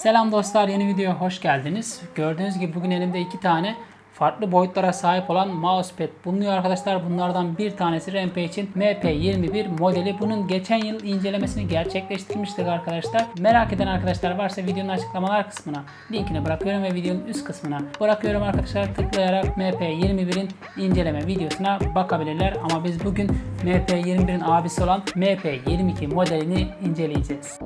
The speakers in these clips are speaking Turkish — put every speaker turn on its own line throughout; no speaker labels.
Selam dostlar yeni videoya hoş geldiniz. Gördüğünüz gibi bugün elimde iki tane farklı boyutlara sahip olan mousepad bulunuyor arkadaşlar. Bunlardan bir tanesi Rampage'in MP21 modeli. Bunun geçen yıl incelemesini gerçekleştirmiştik arkadaşlar. Merak eden arkadaşlar varsa videonun açıklamalar kısmına linkini bırakıyorum ve videonun üst kısmına bırakıyorum arkadaşlar. Tıklayarak MP21'in inceleme videosuna bakabilirler. Ama biz bugün MP21'in abisi olan MP22 modelini inceleyeceğiz.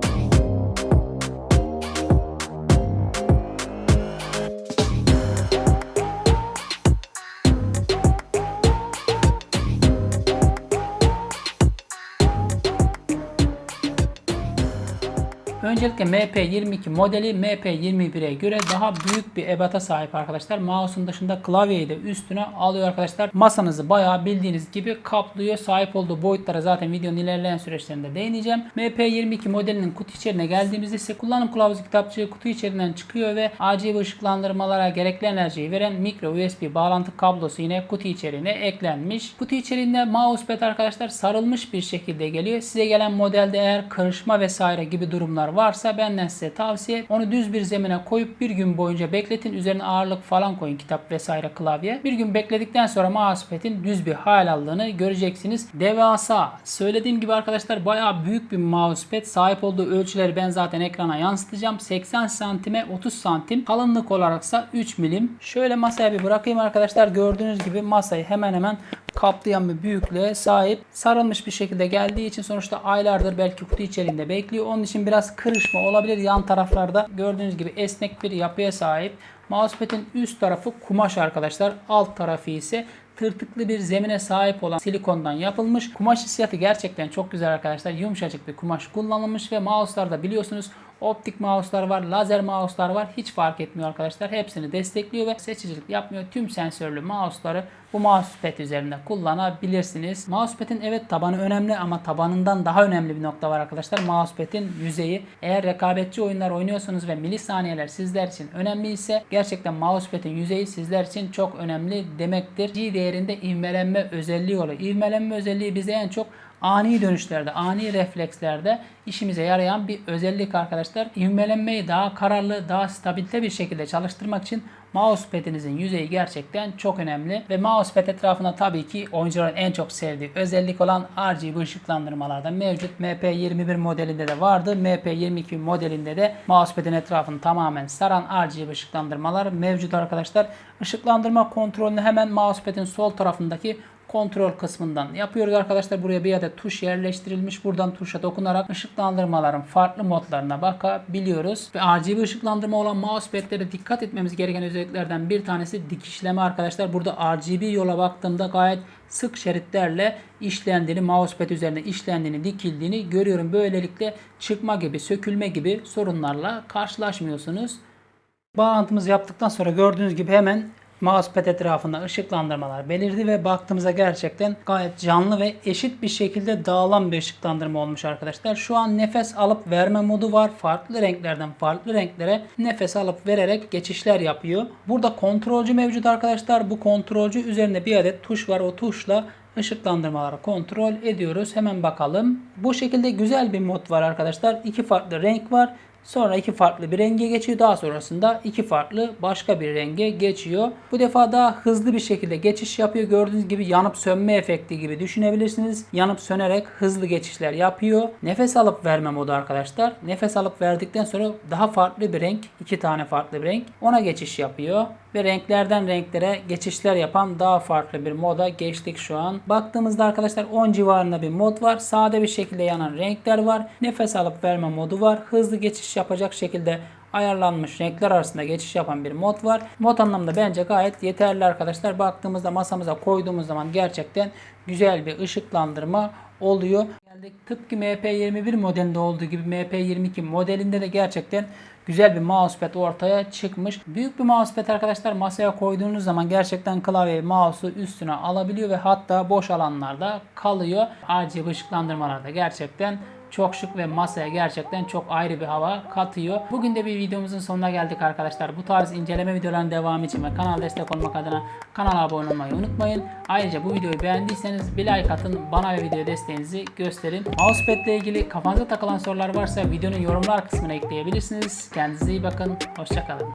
Öncelikle MP22 modeli MP21'e göre daha büyük bir ebata sahip arkadaşlar. Mouse'un dışında klavyeyi de üstüne alıyor arkadaşlar. Masanızı bayağı bildiğiniz gibi kaplıyor. Sahip olduğu boyutlara zaten videonun ilerleyen süreçlerinde değineceğim. MP22 modelinin kutu içeriğine geldiğimizde ise kullanım kılavuzu kitapçığı kutu içerisinden çıkıyor ve RGB ışıklandırmalara gerekli enerjiyi veren micro USB bağlantı kablosu yine kutu içeriğine eklenmiş. Kutu içeriğinde mousepad arkadaşlar sarılmış bir şekilde geliyor. Size gelen modelde eğer karışma vesaire gibi durumlar varsa benden size tavsiye onu düz bir zemine koyup bir gün boyunca bekletin. Üzerine ağırlık falan koyun kitap vesaire klavye. Bir gün bekledikten sonra mousepad'in düz bir hal aldığını göreceksiniz. Devasa. Söylediğim gibi arkadaşlar bayağı büyük bir mousepad. Sahip olduğu ölçüleri ben zaten ekrana yansıtacağım. 80 santime 30 santim. Kalınlık olaraksa 3 milim. Şöyle masaya bir bırakayım arkadaşlar. Gördüğünüz gibi masayı hemen hemen kaplayan bir büyüklüğe sahip. Sarılmış bir şekilde geldiği için sonuçta aylardır belki kutu içerisinde bekliyor. Onun için biraz kırışma olabilir yan taraflarda. Gördüğünüz gibi esnek bir yapıya sahip. Mousepad'in üst tarafı kumaş arkadaşlar. Alt tarafı ise tırtıklı bir zemine sahip olan silikondan yapılmış. Kumaş hissiyatı gerçekten çok güzel arkadaşlar. Yumuşacık bir kumaş kullanılmış ve mouse'larda biliyorsunuz optik mouse'lar var, lazer mouse'lar var. Hiç fark etmiyor arkadaşlar. Hepsini destekliyor ve seçicilik yapmıyor. Tüm sensörlü mouse'ları bu mousepad üzerinde kullanabilirsiniz. Mousepad'in evet tabanı önemli ama tabanından daha önemli bir nokta var arkadaşlar. Mousepad'in yüzeyi. Eğer rekabetçi oyunlar oynuyorsanız ve milisaniyeler sizler için önemli ise gerçekten mousepad'in yüzeyi sizler için çok önemli demektir. G değerinde ivmelenme özelliği oluyor. İvmelenme özelliği bize en çok ani dönüşlerde, ani reflekslerde işimize yarayan bir özellik arkadaşlar. İvmelenmeyi daha kararlı, daha stabilde bir şekilde çalıştırmak için mousepad'inizin yüzeyi gerçekten çok önemli. Ve mousepad etrafında tabii ki oyuncuların en çok sevdiği özellik olan RGB ışıklandırmalarda mevcut. MP21 modelinde de vardı. MP22 modelinde de mousepad'in etrafını tamamen saran RGB ışıklandırmalar mevcut arkadaşlar. Işıklandırma kontrolünü hemen mousepad'in sol tarafındaki kontrol kısmından yapıyoruz arkadaşlar. Buraya bir adet tuş yerleştirilmiş. Buradan tuşa dokunarak ışıklandırmaların farklı modlarına bakabiliyoruz. Ve RGB ışıklandırma olan mousepad'lere dikkat etmemiz gereken özelliklerden bir tanesi dikişleme arkadaşlar. Burada RGB yola baktığımda gayet sık şeritlerle işlendiğini, mousepad üzerinde işlendiğini, dikildiğini görüyorum. Böylelikle çıkma gibi, sökülme gibi sorunlarla karşılaşmıyorsunuz. Bağlantımızı yaptıktan sonra gördüğünüz gibi hemen mousepad etrafında ışıklandırmalar belirdi ve baktığımızda gerçekten gayet canlı ve eşit bir şekilde dağılan bir ışıklandırma olmuş arkadaşlar. Şu an nefes alıp verme modu var. Farklı renklerden farklı renklere nefes alıp vererek geçişler yapıyor. Burada kontrolcü mevcut arkadaşlar. Bu kontrolcü üzerinde bir adet tuş var. O tuşla ışıklandırmaları kontrol ediyoruz. Hemen bakalım. Bu şekilde güzel bir mod var arkadaşlar. İki farklı renk var. Sonra iki farklı bir renge geçiyor. Daha sonrasında iki farklı başka bir renge geçiyor. Bu defa daha hızlı bir şekilde geçiş yapıyor. Gördüğünüz gibi yanıp sönme efekti gibi düşünebilirsiniz. Yanıp sönerek hızlı geçişler yapıyor. Nefes alıp verme modu arkadaşlar. Nefes alıp verdikten sonra daha farklı bir renk, iki tane farklı bir renk ona geçiş yapıyor. Ve renklerden renklere geçişler yapan daha farklı bir moda geçtik şu an. Baktığımızda arkadaşlar 10 civarında bir mod var. Sade bir şekilde yanan renkler var. Nefes alıp verme modu var. Hızlı geçiş yapacak şekilde ayarlanmış renkler arasında geçiş yapan bir mod var. Mod anlamda bence gayet yeterli arkadaşlar. Baktığımızda masamıza koyduğumuz zaman gerçekten güzel bir ışıklandırma oluyor. Geldik tıpkı MP21 modelinde olduğu gibi MP22 modelinde de gerçekten güzel bir mousepad ortaya çıkmış. Büyük bir mousepad arkadaşlar masaya koyduğunuz zaman gerçekten klavyeyi mouse'u üstüne alabiliyor ve hatta boş alanlarda kalıyor. RGB ışıklandırmalarda gerçekten çok şık ve masaya gerçekten çok ayrı bir hava katıyor. Bugün de bir videomuzun sonuna geldik arkadaşlar. Bu tarz inceleme videolarının devamı için ve kanala destek olmak adına kanala abone olmayı unutmayın. Ayrıca bu videoyu beğendiyseniz bir like atın. Bana ve video desteğinizi gösterin. Mousepad ile ilgili kafanıza takılan sorular varsa videonun yorumlar kısmına ekleyebilirsiniz. Kendinize iyi bakın. Hoşçakalın.